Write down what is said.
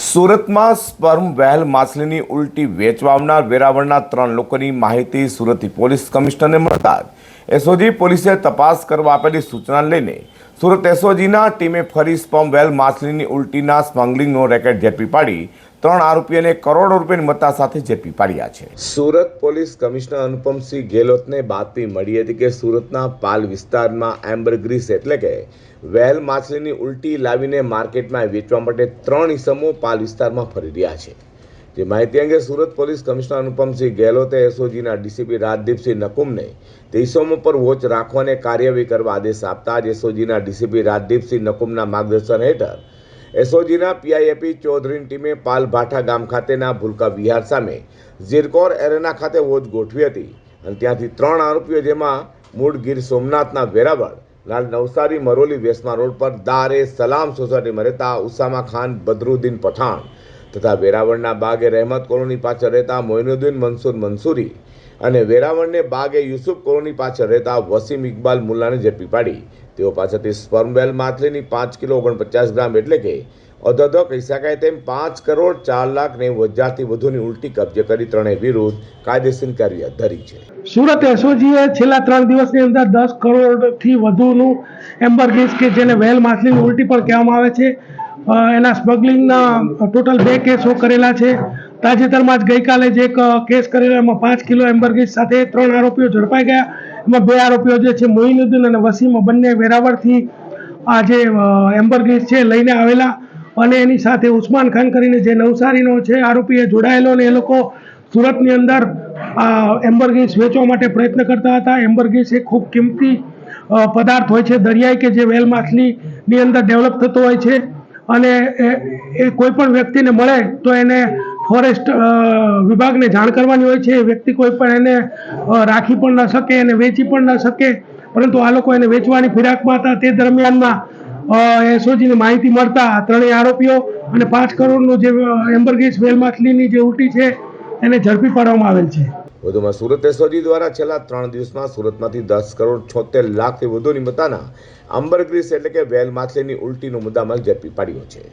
સુરતમાં સ્પર્મ વહેલ માછલીની ઉલટી વેચવા આવનાર વેરાવળના ત્રણ લોકોની માહિતી સુરતી પોલીસ કમિશનરને મળતા એસઓજી પોલીસે તપાસ કરવા આપેલી સૂચના લઈને સુરત એસઓજીના ટીમે ફરી સ્પમ વેલ માછલીની ઉલટીના સ્મગલિંગનો રેકેટ ઝડપી પાડી. ત્રણ આરોપીઓને કરોડો રૂપિયાની મત્તા સાથે ઝડપી પાડ્યા છે. સુરત પોલીસ કમિશનર અનુપમસિંહ ગેહલોતને બાતમી મળી હતી કે સુરતના પાલ વિસ્તારમાં એમ્બરગ્રીસ એટલે કે વેલ માછલીની ઉલટી લાવીને માર્કેટમાં વેચવા માટે ત્રણ ઇસમો પાલ વિસ્તારમાં ફરી રહ્યા છે. જે માહિતી અંગે સુરત પોલીસ કમિશનર અનુપમસિંહ ગેહલોતે એસઓજીના ડીસીપી રાજદીપસિંહ નકુમને ઇસમો પર વોચ રાખવા અને કાર્યવાહી કરવા આદેશ આપતા જ એસઓજીના ડીસીપી રાજદીપસિંહ નકુમના માર્ગદર્શન હેઠળ એસઓજીના પીઆઈએપી ચૌધરીની ટીમે પાલભાઠા ગામ ખાતેના ભૂલકા વિહાર સામે ઝીરકોર એરેના ખાતે વોચ ગોઠવી હતી અને ત્યાંથી ત્રણ આરોપીઓ જેમાં મૂળ ગીર સોમનાથના વેરાવળ, લાલ નવસારી, મરોલી, વેસમા રોડ પર દારે સલામ સોસાયટીમાં રહેતા ઉસામા ખાન, બદરુદ્દીન પઠાણ તથા વેરાવળના બાગે રહેમત કોલોની પાછળ રહેતા મોઇનુદ્દીન મનસુર મંસૂરી અને વેરાવળને બાગે યુસુફ કોલોની પાછળ રહેતા વસીમ ઇકબાલ મુલ્લાને ઝડપી પાડી. તેઓ પાસેથી સ્પર્મવેલ માછલીની પાંચ કિલો ઓગણપચાસ ગ્રામ એટલે કે અધધો કહી શકાય તેમ પાંચ કરોડ ચાર લાખ નેવું હજારથી વધુની ઉલટી કબજે કરી ત્રણેય વિરુદ્ધ કાયદેસર કાર્યવાહી ધરી છે. સુરત એસઓજીએ છેલ્લા ત્રણ દિવસની અંદર દસ કરોડથી વધુનું એમ્બરગીસ કે જેને વેલ માછલીની ઉલટી પણ કહેવામાં આવે છે. એના સ્મગલિંગના ટોટલ બે કેસો કરેલા છે. તાજેતરમાં જ ગઈકાલે જે એક કેસ કરેલો એમાં પાંચ કિલો એમ્બરગીસ સાથે ત્રણ આરોપીઓ ઝડપાઈ ગયા. એમાં બે આરોપીઓ જે છે મોઇનુદ્દીન અને વસીમ બંને વેરાવળથી આ જે અ, એમ્બરગીસ છે લઈને આવેલા. અને એની સાથે ઉસ્માન ખાન કરીને જે નવસારીનો છે આરોપી એ જોડાયેલો અને એ લોકો સુરતની અંદર આ એમ્બરગીસ વેચવા માટે પ્રયત્ન કરતા હતા. એમ્બરગીસ એ ખૂબ કિંમતી પદાર્થ હોય છે દરિયાઈ કે જે વેલ માછલીની અંદર ડેવલપ થતો હોય છે. અને એ કોઈ પણ વ્યક્તિને મળે તો એને ફોરેસ્ટ વિભાગને જાણ કરવાની હોય છે. એ વ્યક્તિ કોઈ પણ એને રાખી પણ ન શકે એને વેચી પણ ન શકે. પરંતુ આ લોકો એને વેચવાની ફિરાકમાં હતા તે દરમિયાનમાં એસઓજીને માહિતી મળતા ત્રણેય આરોપીઓ અને પાંચ કરોડનું જે એમ્બરગેસ વેલ માછલીની જે ઉલટી છે, એને ઝડપી પાડવામાં આવેલ છે. વધુમાં સુરત એસઓજી દ્વારા છેલ્લા ત્રણ દિવસમાં સુરતમાંથી દસ કરોડ છોતેર લાખથી વધુની મતાના અંબરગ્રીસ એટલે કે વેલ માછલીની ઉલટીનો મુદ્દામાલ ઝડપી પાડ્યો છે.